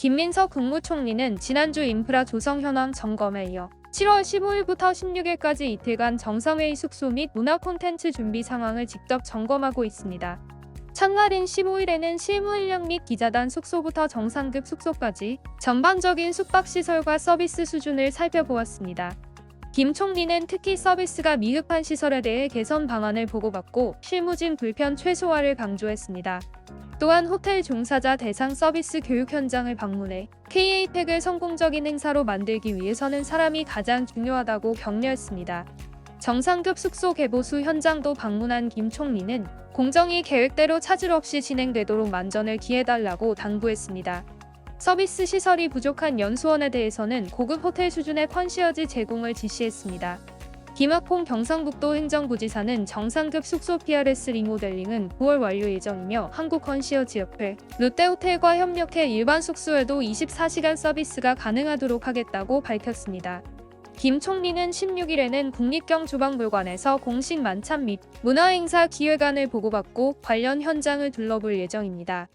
김민석 국무총리는 지난주 인프라 조성 현황 점검에 이어 7월 15일부터 16일까지 이틀간 정상회의 숙소 및 문화 콘텐츠 준비 상황을 직접 점검하고 있습니다. 첫날인 15일에는 실무 인력 및 기자단 숙소부터 정상급 숙소까지 전반적인 숙박시설과 서비스 수준을 살펴보았습니다. 김 총리는 특히 서비스가 미흡한 시설에 대해 개선 방안을 보고받고 실무진 불편 최소화를 강조했습니다. 또한 호텔 종사자 대상 서비스 교육 현장을 방문해 K-APEC을 성공적인 행사로 만들기 위해서는 사람이 가장 중요하다고 격려했습니다. 정상급 숙소 개보수 현장도 방문한 김 총리는 공정이 계획대로 차질 없이 진행되도록 만전을 기해달라고 당부했습니다. 서비스 시설이 부족한 연수원에 대해서는 고급 호텔 수준의 컨시어지 제공을 지시했습니다. 김학봉 경상북도 행정부지사는 정상급 숙소 PRS 리모델링은 9월 완료 예정이며 한국 컨시어지협회, 롯데호텔과 협력해 일반 숙소에도 24시간 서비스가 가능하도록 하겠다고 밝혔습니다. 김 총리는 16일에는 국립경주박물관에서 공식 만찬 및 문화행사 기획안을 보고받고 관련 현장을 둘러볼 예정입니다.